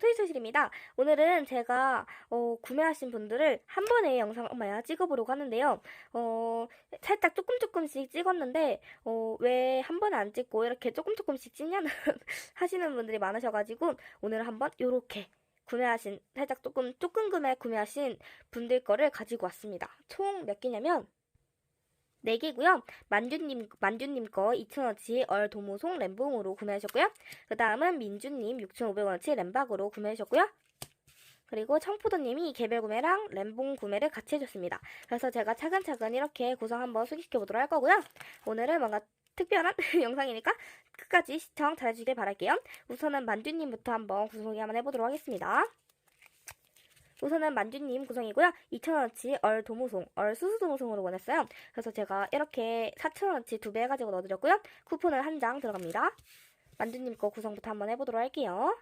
트위터실입니다. 오늘은 제가 어, 구매하신 분들을 한 번에 영상 엄마야 찍어보려고 하는데요. 어, 살짝 조금 조금씩 찍었는데 어, 왜 한 번에 안 찍고 이렇게 조금 조금씩 찍냐는 하시는 분들이 많으셔가지고 오늘 한번 요렇게 구매하신 살짝 조금 조금 금액 구매하신 분들 거를 가지고 왔습니다. 총 몇 개냐면 4개고요. 만두님, 만두님 거 2,000원치 얼 도모송 램봉으로 구매하셨고요. 그 다음은 민주님 6,500원어치 램박으로 구매하셨고요. 그리고 청포도님이 개별 구매랑 램봉 구매를 같이 해줬습니다. 그래서 제가 차근차근 이렇게 구성 한번 소개시켜 보도록 할 거고요. 오늘은 뭔가 특별한 영상이니까 끝까지 시청 잘해주길 바랄게요. 우선은 만두님부터 한번 구성 소개 한번 해보도록 하겠습니다. 우선은 만두님 구성이고요. 2,000원어치 얼 도무송, 얼 수수 도무송으로 원했어요. 그래서 제가 이렇게 4,000원어치 두배 해가지고 넣어드렸고요. 쿠폰을 한장 들어갑니다. 만두님 거 구성부터 한번 해보도록 할게요.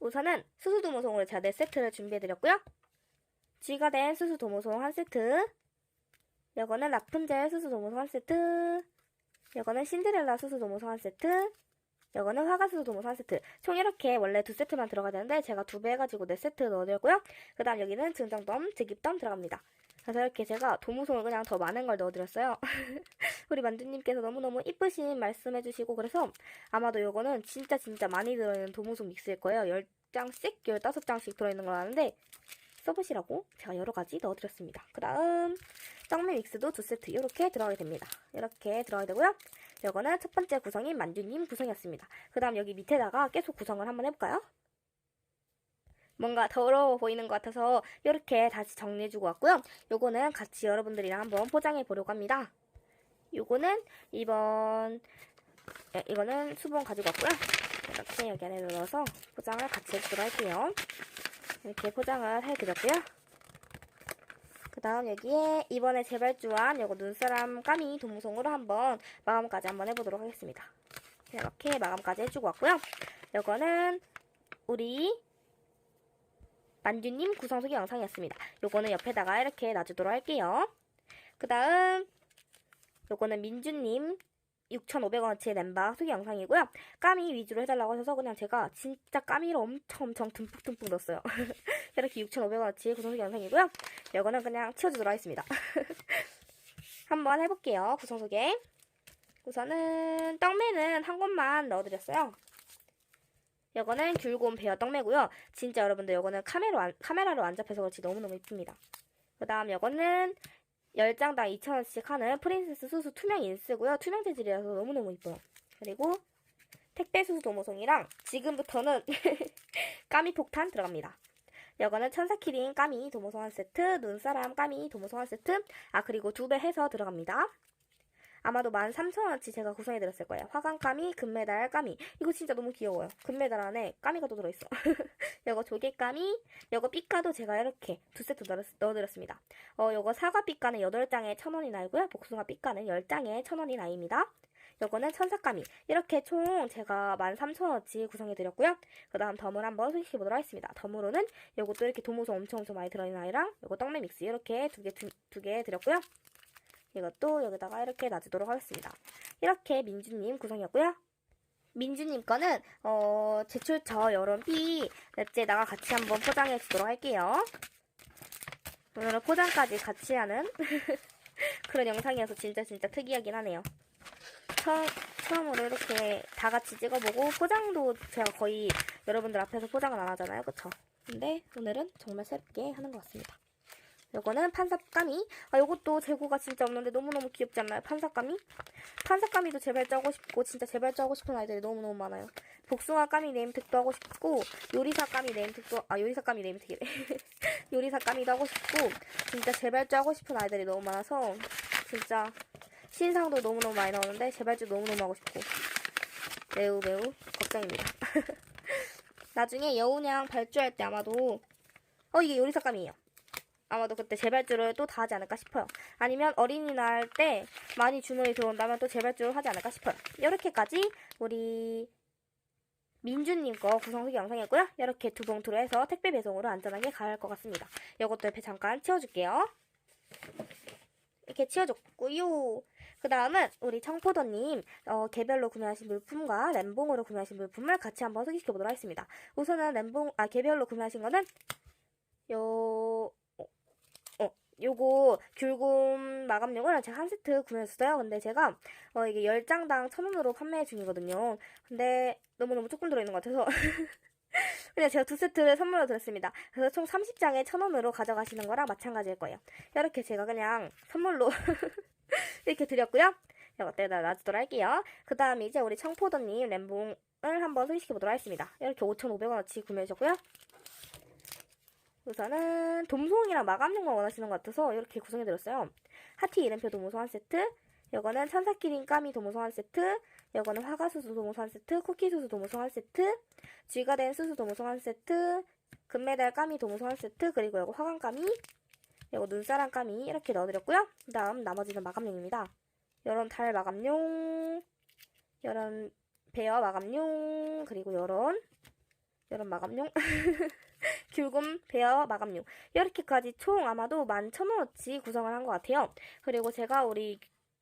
우선은 수수 도무송으로 제가 네 세트를 준비해드렸고요. 쥐가 된 수수 도무송 한 세트. 이거는 라푼젤 수수 도무송 한 세트. 이거는 신데렐라 수수 도무송 한 세트. 이거는 화가수수 도모 3세트. 총 이렇게 원래 두 세트만 들어가야 되는데 제가 두 배 해가지고 네 세트 넣어드렸고요. 그 다음 여기는 증정덤, 즉입덤 들어갑니다. 그래서 이렇게 제가 도무송을 그냥 더 많은 걸 넣어드렸어요. 우리 만두님께서 너무너무 이쁘신 말씀해주시고 그래서 아마도 이거는 진짜 진짜 많이 들어있는 도무송 믹스일 거예요. 10장씩, 15장씩 들어있는 걸 아는데 써보시라고 제가 여러 가지 넣어드렸습니다. 그 다음 떡미 믹스도 두 세트 이렇게 들어가게 됩니다. 이렇게 들어가야 되고요. 이거는 첫 번째 구성인 만두님 구성이었습니다. 그 다음 여기 밑에다가 계속 구성을 한번 해볼까요? 뭔가 더러워 보이는 것 같아서 이렇게 다시 정리해주고 왔고요. 요거는 같이 여러분들이랑 한번 포장해 보려고 합니다. 요거는 이번 예, 이거는 수분 가지고 왔고요. 이렇게 여기 안에 넣어서 포장을 같이 해주도록 할게요. 이렇게 포장을 해드렸고요. 그 다음 여기에 이번에 재발주한 요거 눈사람 까미 도무송으로 한번 마감까지 한번 해보도록 하겠습니다. 이렇게 마감까지 해주고 왔고요. 요거는 우리 만두님 구성 소개 영상이었습니다. 요거는 옆에다가 이렇게 놔주도록 할게요. 그 다음 요거는 민주님 6,500원어치 램박 소개 영상이고요. 까미 위주로 해달라고 하셔서 그냥 제가 진짜 까미를 엄청 엄청 듬뿍듬뿍 넣었어요. 이렇게 6,500원어치 구성 소개 영상이고요. 이거는 그냥 치워주도록 하겠습니다. 한번 해볼게요. 구성 소개. 우선은 떡매는 한 곳만 넣어드렸어요. 이거는 귤곰 베어 떡매고요. 진짜 여러분들 이거는 카메라 안, 카메라로 안 잡혀서 그렇지 너무너무 이쁩니다. 그 다음 이거는 10장당 2,000원씩 하는 프린세스 수수 투명 인스고요. 투명 재질이라서 너무너무 이뻐요. 그리고 택배 수수 도모송이랑 지금부터는 까미 폭탄 들어갑니다. 이거는 천사 키링 까미 도모송 한 세트, 눈사람 까미 도모송 한 세트, 아 그리고 두 배 해서 들어갑니다. 아마도 13,000원어치 제가 구성해드렸을 거예요. 화강 까미, 금메달 까미. 이거 진짜 너무 귀여워요. 금메달 안에 까미가 또 들어있어. 이거 조개 까미, 이거 삐까도 제가 이렇게 두 세트 넣어드렸습니다. 어, 이거 사과 삐까는 8장에 1,000원이 나이고요. 복숭아 삐까는 10장에 1,000원이 나입니다. 요거는 천사까미. 이렇게 총 제가 13,000원어치 구성해드렸고요. 그 다음 덤을 한번 소개시켜보도록 하겠습니다. 덤으로는 요것도 이렇게 도무소 엄청 엄청 많이 들어있는 아이랑 요거 떡메 믹스 이렇게 두 개, 두 개 드렸고요. 이것도 여기다가 이렇게 놔주도록 하겠습니다. 이렇게 민주님 구성이었고요. 민주님 거는 어, 제출처 여름비 랩제에다가 같이 한번 포장해 주도록 할게요. 오늘은 포장까지 같이 하는 그런 영상이어서 진짜 진짜 특이하긴 하네요. 처음, 처음 으로 이렇게 다 같이 찍어보고 포장도 제가 거의 여러분들 앞에서 포장을 안 하잖아요. 그쵸? 근데 오늘은 정말 새롭게 하는 것 같습니다. 요거는 판삭까미. 아, 요것도 재고가 진짜 없는데 너무너무 귀엽지 않나요? 판삭까미? 판삭까미도 제발 짜고 싶고, 진짜 제발 짜고 싶은 아이들이 너무너무 많아요. 복숭아까미 네임택도 하고 싶고, 요리사까미 네임택도, 아, 요리사까미 네임택이래. 요리사까미도 하고 싶고, 진짜 제발 짜고 싶은 아이들이 너무 많아서, 진짜, 신상도 너무너무 많이 나오는데, 제발주 너무너무 하고 싶고, 매우 매우 걱정입니다. 나중에 여운양 발주할 때 아마도, 어, 이게 요리사까미예요. 아마도 그때 재발주를 또 다 하지 않을까 싶어요. 아니면 어린이날 때 많이 주문이 들어온다면 또 재발주를 하지 않을까 싶어요. 이렇게까지 우리 민주님 거 구성 후기 영상이었고요. 이렇게 두 봉투로 해서 택배 배송으로 안전하게 가야 할 것 같습니다. 이것도 옆에 잠깐 치워줄게요. 이렇게 치워줬고요. 그 다음은 우리 청포도님 어, 개별로 구매하신 물품과 램봉으로 구매하신 물품을 같이 한번 소개시켜 보도록 하겠습니다. 우선은 램봉 아 개별로 구매하신 거는 요 어, 어, 요거 귤곰 마감용을 제가 한 세트 구매했어요. 근데 제가 어, 이게 10장당 1,000원으로 판매 중이거든요. 근데 너무너무 조금 들어있는 것 같아서 그냥 제가 두 세트를 선물로 드렸습니다. 그래서 총 30장에 1,000원으로 가져가시는 거랑 마찬가지일 거예요. 이렇게 제가 그냥 선물로 이렇게 드렸고요. 이것들다 놔두도록 할게요. 그 다음에 이제 우리 청포도님 램봉을 한번 소개시켜 보도록 하겠습니다. 이렇게 5,500원어치 구매하셨고요. 우선은 돔송이랑 마감용만 원하시는 것 같아서 이렇게 구성해드렸어요. 하티 이름표 도무송 한 세트, 이거는 천사키린 까미 도무송 한 세트, 이거는 화가수수 도무송 한 세트, 쿠키수수 도무송 한 세트, 쥐가 된 수수 도무송 한 세트, 금메달 까미 도무송 한 세트, 그리고 이거 화관 까미, 이거 눈사람 까미 이렇게 넣어드렸고요. 그 다음 나머지는 마감용입니다. 이런 달 마감용, 이런 베어 마감용, 그리고 이런 이런 마감용, 귤곰 베어 마감용 이렇게까지 총 아마도 11,000원어치 구성을 한 것 같아요. 그리고 제가 우리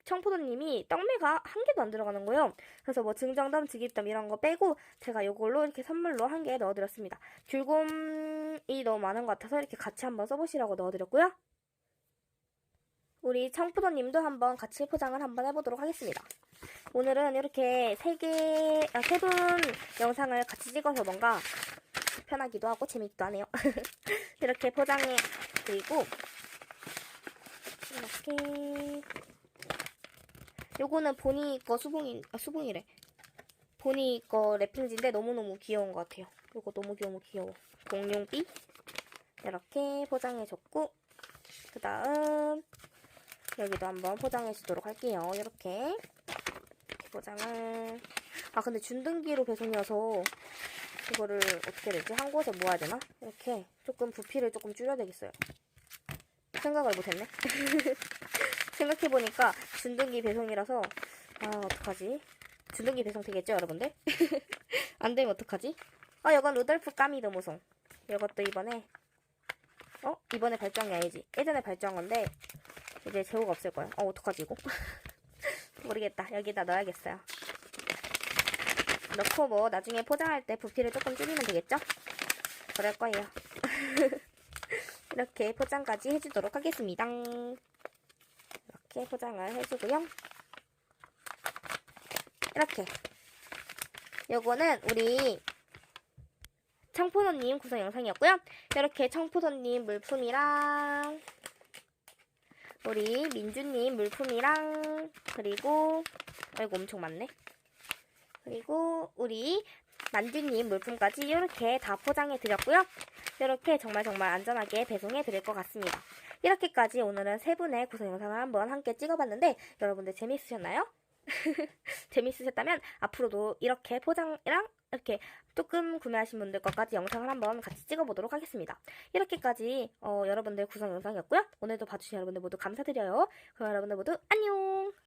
청포도님이 떡매가 한 개도 안 들어가는 거예요. 그래서 뭐 증정담, 직입담 이런 거 빼고 제가 이걸로 이렇게 선물로 한 개 넣어드렸습니다. 귤곰이 너무 많은 것 같아서 이렇게 같이 한번 써보시라고 넣어드렸고요. 우리 청포도님도 한번 같이 포장을 한번 해보도록 하겠습니다. 오늘은 이렇게 세 개, 아, 세분 영상을 같이 찍어서 뭔가 편하기도 하고 재밌기도 하네요. 이렇게 포장해 드리고 이렇게 요거는 보니 거 수봉이 아 수봉이래. 보니 거 랩핑지인데 너무너무 귀여운 것 같아요. 요거 너무 귀여워 귀여워. 공룡띠 이렇게 포장해줬고 그 다음 여기도 한번 포장해 주도록 할게요. 이렇게 이렇게 포장을 아 근데 준등기로 배송이어서 이거를 어떻게 되지? 한 곳에 모아야 되나? 이렇게 조금 부피를 조금 줄여야 되겠어요. 생각을 못했네. 생각해보니까 준등기 배송이라서 아 어떡하지? 준등기 배송 되겠죠 여러분들? 안 되면 어떡하지? 아 이건 루돌프 까미드 모송 이것도 이번에 어? 이번에 발주한 게 아니지 예전에 발주한 건데 이제 재고가 없을 거예요 어 어떡하지 이거? 모르겠다 여기다 넣어야겠어요 넣고 뭐 나중에 포장할 때 부피를 조금 줄이면 되겠죠? 그럴 거예요. 이렇게 포장까지 해주도록 하겠습니다. 이렇게 포장을 해주고요. 이렇게. 요거는 우리 청포도님 구성 영상이었고요. 이렇게 청포도님 물품이랑 우리 민주님 물품이랑 그리고 아이고 엄청 많네. 그리고 우리 만두님 물품까지 이렇게 다 포장해 드렸고요. 이렇게 정말 정말 안전하게 배송해 드릴 것 같습니다. 이렇게까지 오늘은 세 분의 구성 영상을 한번 함께 찍어봤는데 여러분들 재밌으셨나요? 재밌으셨다면 앞으로도 이렇게 포장이랑 이렇게 조금 구매하신 분들 것까지 영상을 한번 같이 찍어보도록 하겠습니다. 이렇게까지 어, 여러분들 구성 영상이었고요. 오늘도 봐주신 여러분들 모두 감사드려요. 그럼 여러분들 모두 안녕!